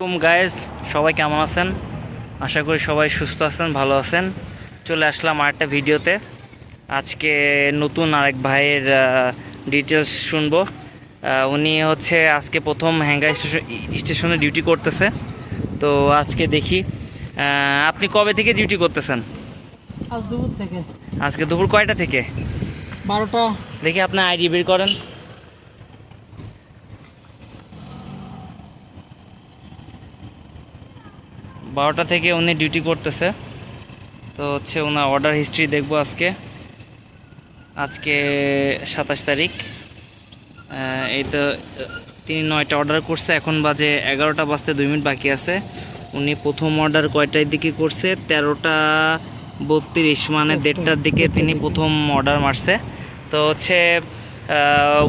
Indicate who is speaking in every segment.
Speaker 1: Guys সবাই কেমন আছেন? আশা করি সবাই সুস্থ আছেন ভালো আছেন। চলে আসলাম আরেকটা ভিডিওতে। আজকে নতুন আরেক ভাইয়ের ডিটেলস শুনব। উনি হচ্ছে আজকে প্রথম হ্যাঙ্গার স্টেশন স্টেশনে ডিউটি করতেছে। তো আজকে দেখি আপনি কবে থেকে ডিউটি করতেছেন?
Speaker 2: আজ দুপুর থেকে।
Speaker 1: আজকে দুপুর কয়টা থেকে?
Speaker 2: বারোটা।
Speaker 1: দেখি আপনার আইডি বের করেন। বারোটা থেকে উনি ডিউটি করতেছে। তো হচ্ছে ওনার অর্ডার হিস্ট্রি দেখব আজকে। আজকে সাতাশ তারিখ। এই তো তিনি নয়টা অর্ডার করছে এখন বাজে এগারোটা বাজতে দুই মিনিট বাকি আছে। উনি প্রথম অর্ডার কয়টার দিকে করছে? তেরোটা বত্রিশ মানে দেড়টার দিকে তিনি প্রথম অর্ডার মারছে। তো হচ্ছে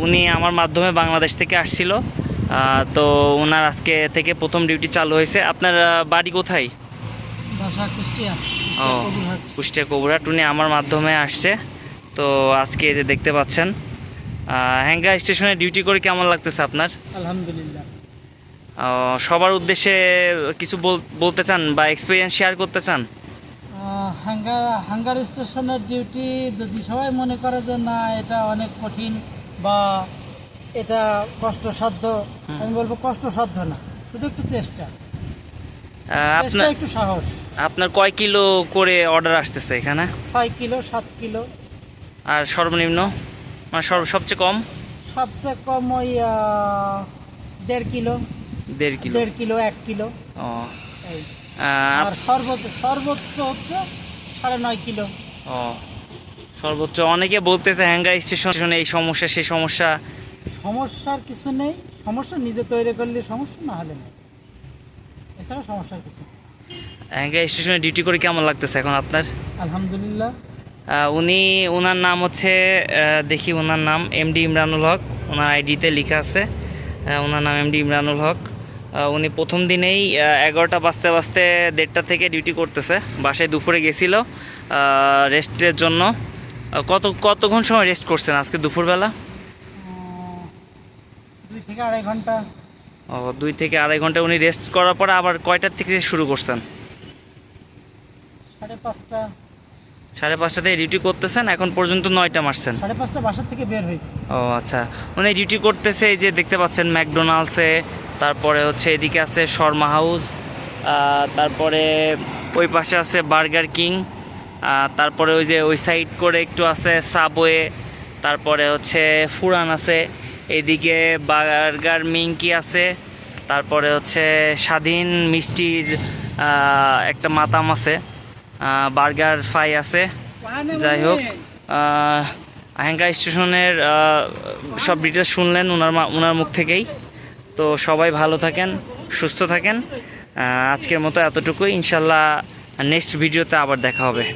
Speaker 1: উনি আমার মাধ্যমে বাংলাদেশ থেকে আসছিল। তো ওনার আজকে থেকে প্রথম ডিউটি চালু হয়েছে। আপনার বাড়ি কোথায়?
Speaker 2: কুষ্টিয়া
Speaker 1: ও
Speaker 2: কুষ্টিয়া কবুরহাট।
Speaker 1: উনি আমার মাধ্যমে আসছে। তো আজকে যে দেখতে পাচ্ছেন হ্যাঙ্গা স্টেশনে ডিউটি করে কেমন লাগতেছে আপনার?
Speaker 2: আলহামদুলিল্লাহ।
Speaker 1: সবার উদ্দেশ্যে কিছু বল- বলতে চান বা এক্সপিরিয়েন্স শেয়ার করতে চান?
Speaker 2: হাঙ্গার হাঙ্গার স্টেশনের ডিউটি যদি সবাই মনে করে যে না এটা অনেক কঠিন বা এটা কষ্টসাধ্য আমি বলব কষ্টসাধ্য না শুধু একটু চেষ্টা। চেষ্টা একটু সাহস।
Speaker 1: আপনার কয় কিলো করে অর্ডার আসতেছে এখানে?
Speaker 2: ছয় কিলো সাত কিলো।
Speaker 1: আর সর্বনিম্ন? মানে সবচেয়ে কম?
Speaker 2: সবচেয়ে কম ওই দেড় কিলো।
Speaker 1: দেড় কিলো।
Speaker 2: দেড় কিলো এক কিলো।
Speaker 1: ও।
Speaker 2: আর সর্বোচ্চ সর্বোচ্চ হচ্ছে সাড়ে নয় কিলো।
Speaker 1: ও। সর্বোচ্চ অনেকে বলতেছে হ্যাঙ্গার স্টেশনে এই সমস্যা সেই সমস্যা।
Speaker 2: সমস্যার কিছু নেই সমস্যা নিজে তৈরি করলে সমস্যা না হলে নেই। এছাড়া সমস্যার কিছু।
Speaker 1: স্টেশনে ডিউটি করে কেমন লাগতেছে এখন আপনার?
Speaker 2: আলহামদুলিল্লাহ।
Speaker 1: উনি ওনার নাম হচ্ছে দেখি ওনার নাম এমডি ইমরানুল হক। ওনার আইডিতে লেখা আছে। ওনার নাম এমডি ইমরানুল হক। উনি প্রথম দিনেই এগারোটা বাজতে বাজতে দেড়টা থেকে ডিউটি করতেছে। বাসায় দুপুরে গেছিল রেস্টের জন্য। কত কতক্ষণ সময় রেস্ট করছেন আজকে দুপুরবেলা?
Speaker 2: দুই থেকে আড়াই ঘণ্টা।
Speaker 1: ও দুই থেকে আড়াই ঘণ্টা উনি রেস্ট করার পরে আবার কয়টার থেকে শুরু করছেন?
Speaker 2: সাড়ে পাঁচটা।
Speaker 1: সাড়ে পাঁচটা থেকে ডিউটি করতেছেন এখন পর্যন্ত নয়টা মারছেন।
Speaker 2: সাড়ে পাঁচটা বাসার থেকে বের হয়েছে।
Speaker 1: ও আচ্ছা। উনি ডিউটি করতেছে এই যে দেখতে পাচ্ছেন ম্যাকডোনাল্ডসে তারপরে হচ্ছে এদিকে আছে শর্মা হাউস তারপরে ওই পাশে আছে বার্গার কিং তারপরে ওই যে ওই সাইড করে একটু আছে সাবওয়ে তারপরে হচ্ছে ফুরান আছে এদিকে বার্গার মিঙ্কি আছে তারপরে হচ্ছে স্বাধীন মিষ্টির একটা মাতাম আছে বার্গার ফ্রাই আছে। যাই হোক আহ, আহেঙ্গা স্টেশনের সব ডিটেলস শুনলেন ওনার মা- ওনার মুখ থেকেই। তো সবাই ভালো থাকেন সুস্থ থাকেন। আজকের মতো এতটুকুই। ইনশাল্লাহ নেক্সট ভিডিওতে আবার দেখা হবে।